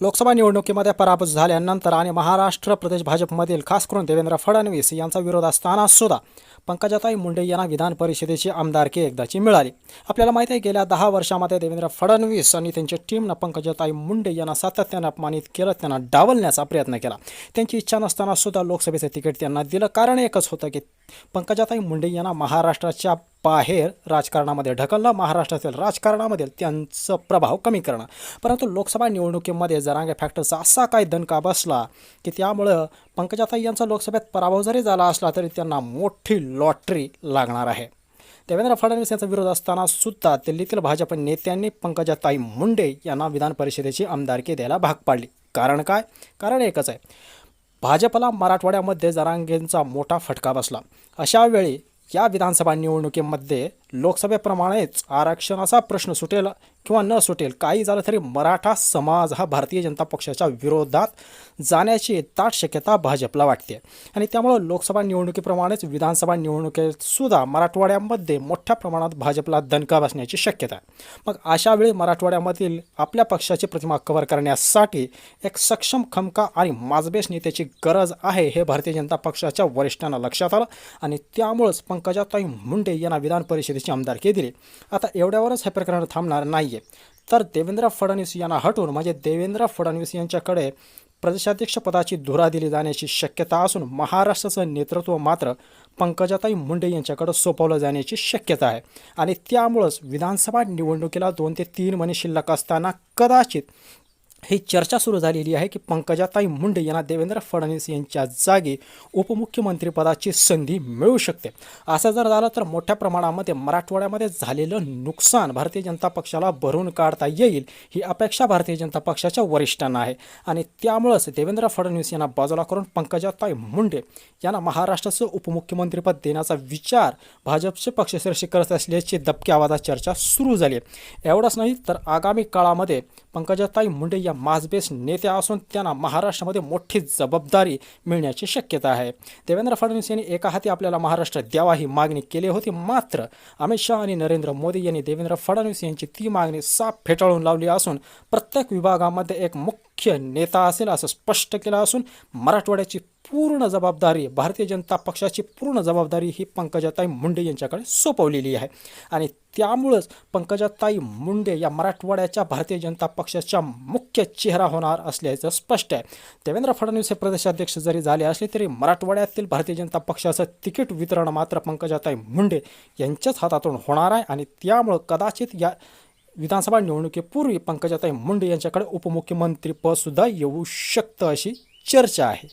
लोकसभा निवडणुकीमध्ये पराभूत झाल्यानंतर आणि महाराष्ट्र प्रदेश भाजपमधील खास करून देवेंद्र फडणवीस यांचा विरोध असताना सुद्धा पंकजाताई मुंडे यांना विधान परिषदेची आमदारकी एकदाची मिळाली. आपल्याला माहिती आहे गेल्या दहा वर्षामध्ये देवेंद्र फडणवीस आणि त्यांच्या टीमनं पंकजाताई मुंडे यांना सातत्यानं अपमानित केलं त्यांना डावलण्याचा प्रयत्न केला. त्यांची इच्छा नसताना सुद्धा लोकसभेचं तिकीट त्यांना दिलं. कारण एकच होतं की पंकजाताई मुंडे यांना महाराष्ट्राच्या बाहेर राजकारणामध्ये ढकलणं महाराष्ट्रातील राजकारणामध्ये त्यांचं प्रभाव कमी करणं. परंतु लोकसभा निवडणुकीमध्ये जरांगे फॅक्टरचा असा काय दणका बसला की त्यामुळं पंकजाताई यांचा लोकसभेत पराभव जरी झाला असला तरी त्यांना मोठी लॉटरी लागणार आहे. देवेंद्र फडणवीस यांचा विरोध असताना सुद्धा दिल्लीतील भाजप नेत्यांनी पंकजाताई मुंडे यांना विधान परिषदेची आमदारकी द्यायला भाग पाडली. कारण काय? कारण एकच आहे. भाजपला मराठवाड्यामध्ये जरांगेंचा मोठा फटका बसला. अशावेळी या विधानसभा निवडणुकीमध्ये लोकसभेप्रमाणेच आरक्षणाचा प्रश्न सुटेल किंवा न सुटेल काही झालं तरी मराठा समाज हा भारतीय जनता पक्षाच्या विरोधात जाण्याची दाट शक्यता भाजपला वाटते. आणि त्यामुळं लोकसभा निवडणुकीप्रमाणेच विधानसभा निवडणुकीत सुद्धा मराठवाड्यामध्ये मोठ्या प्रमाणात भाजपला दणका बसण्याची शक्यता आहे. मग अशा वेळी मराठवाड्यामधील आपल्या पक्षाची प्रतिमा कव्हर करण्यासाठी एक सक्षम खमका आणि माजबेश नेत्याची गरज आहे हे भारतीय जनता पक्षाच्या वरिष्ठांना लक्षात आलं आणि त्यामुळंच पंकजाताई मुंडे यांना विधान परिषदेची आमदारकी दिली. आता एवढ्यावरच हे प्रकरण थांबणार नाही आहे तर देवेंद्र फडणवीस यांना हटवून म्हणजे देवेंद्र फडणवीस यांच्याकडे प्रदेशाध्यक्षपदाची धुरा दिली जाण्याची शक्यता असून महाराष्ट्राचं नेतृत्व मात्र पंकजाताई मुंडे यांच्याकडे सोपवलं जाण्याची शक्यता आहे. आणि त्यामुळंच विधानसभा निवडणुकीला दोन ते तीन महिने शिल्लक असताना कदाचित ही चर्चा सुरू झालेली आहे की पंकजाताई मुंडे यांना देवेंद्र फडणवीस यांच्या जागी उपमुख्यमंत्रीपदाची संधी मिळू शकते. असं जर झालं तर मोठ्या प्रमाणामध्ये मराठवाड्यामध्ये झालेलं नुकसान भारतीय जनता पक्षाला भरून काढता येईल ही अपेक्षा भारतीय जनता पक्षाच्या वरिष्ठांना आहे. आणि त्यामुळंच देवेंद्र फडणवीस यांना बाजूला करून पंकजाताई मुंडे यांना महाराष्ट्राचं उपमुख्यमंत्रीपद देण्याचा विचार भाजपचे पक्षश्रेष्ठी करत असल्याची दबक्या आवाजात चर्चा सुरू झाली आहे. एवढंच नाही तर आगामी काळामध्ये पंकजाताई मुंडे या माजबेस नेत्या असून त्यांना महाराष्ट्रामध्ये मोठी जबाबदारी मिळण्याची शक्यता आहे. देवेंद्र फडणवीस यांनी एका हाती आपल्याला महाराष्ट्र द्यावा ही मागणी केली होती. मात्र अमित शहा आणि नरेंद्र मोदी यांनी देवेंद्र फडणवीस यांची ती मागणी साफ फेटाळून लावली असून प्रत्येक विभागामध्ये एक मुख्य मुख्य नेता असेल असं स्पष्ट केलं असून मराठवाड्याची पूर्ण जबाबदारी भारतीय जनता पक्षाची पूर्ण जबाबदारी ही पंकजाताई मुंडे यांच्याकडे सोपवलेली आहे. आणि त्यामुळंच पंकजाताई मुंडे या मराठवाड्याच्या भारतीय जनता पक्षाच्या मुख्य चेहरा होणार असल्याचं स्पष्ट आहे. देवेंद्र फडणवीस हे प्रदेशाध्यक्ष जरी झाले असले तरी मराठवाड्यातील भारतीय जनता पक्षाचं तिकीट वितरण मात्र पंकजाताई मुंडे यांच्याच हातातून होणार आहे आणि त्यामुळं कदाचित या विधानसभा निवडणुकीपूर्वी पंकजाताई मुंडे यांच्याकडे उपमुख्यमंत्रीपदसुद्धा येऊ शकतं अशी चर्चा आहे.